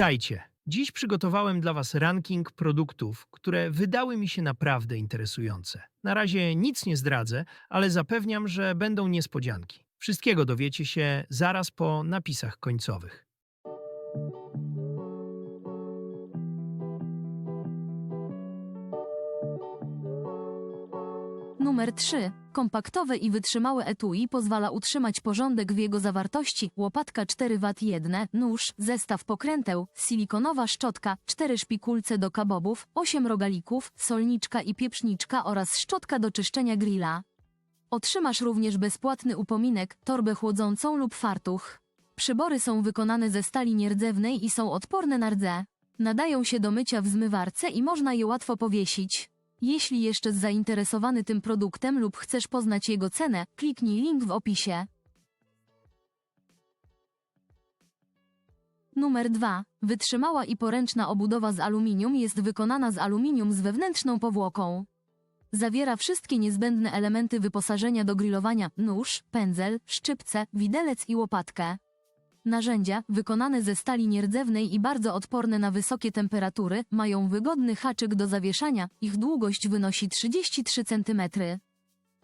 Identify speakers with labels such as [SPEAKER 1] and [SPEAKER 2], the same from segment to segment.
[SPEAKER 1] Witajcie. Dziś przygotowałem dla Was ranking produktów, które wydały mi się naprawdę interesujące. Na razie nic nie zdradzę, ale zapewniam, że będą niespodzianki. Wszystkiego dowiecie się zaraz po napisach końcowych.
[SPEAKER 2] Numer 3. Kompaktowe i wytrzymałe etui pozwala utrzymać porządek w jego zawartości. Łopatka 4 W 1, nóż, zestaw pokręteł, silikonowa szczotka, 4 szpikulce do kabobów, 8 rogalików, solniczka i pieprzniczka oraz szczotka do czyszczenia grilla. Otrzymasz również bezpłatny upominek, torbę chłodzącą lub fartuch. Przybory są wykonane ze stali nierdzewnej i są odporne na rdze. Nadają się do mycia w zmywarce i można je łatwo powiesić. Jeśli jeszcze zainteresowany tym produktem lub chcesz poznać jego cenę, kliknij link w opisie. Numer 2. Wytrzymała i poręczna obudowa z aluminium jest wykonana z aluminium z wewnętrzną powłoką. Zawiera wszystkie niezbędne elementy wyposażenia do grillowania: nóż, pędzel, szczypce, widelec i łopatkę. Narzędzia, wykonane ze stali nierdzewnej i bardzo odporne na wysokie temperatury, mają wygodny haczyk do zawieszania, ich długość wynosi 33 cm.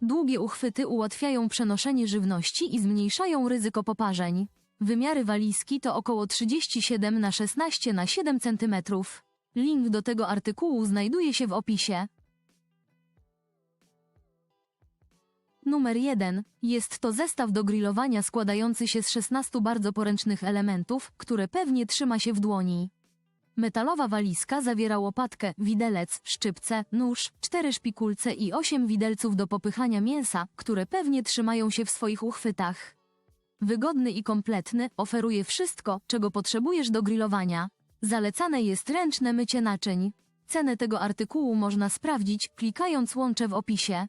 [SPEAKER 2] Długie uchwyty ułatwiają przenoszenie żywności i zmniejszają ryzyko poparzeń. Wymiary walizki to około 37 na 16 na 7 cm. Link do tego artykułu znajduje się w opisie. Numer 1. Jest to zestaw do grillowania składający się z 16 bardzo poręcznych elementów, które pewnie trzyma się w dłoni. Metalowa walizka zawiera łopatkę, widelec, szczypce, nóż, cztery szpikulce i 8 widelców do popychania mięsa, które pewnie trzymają się w swoich uchwytach. Wygodny i kompletny, oferuje wszystko, czego potrzebujesz do grillowania. Zalecane jest ręczne mycie naczyń. Cenę tego artykułu można sprawdzić, klikając łącze w opisie.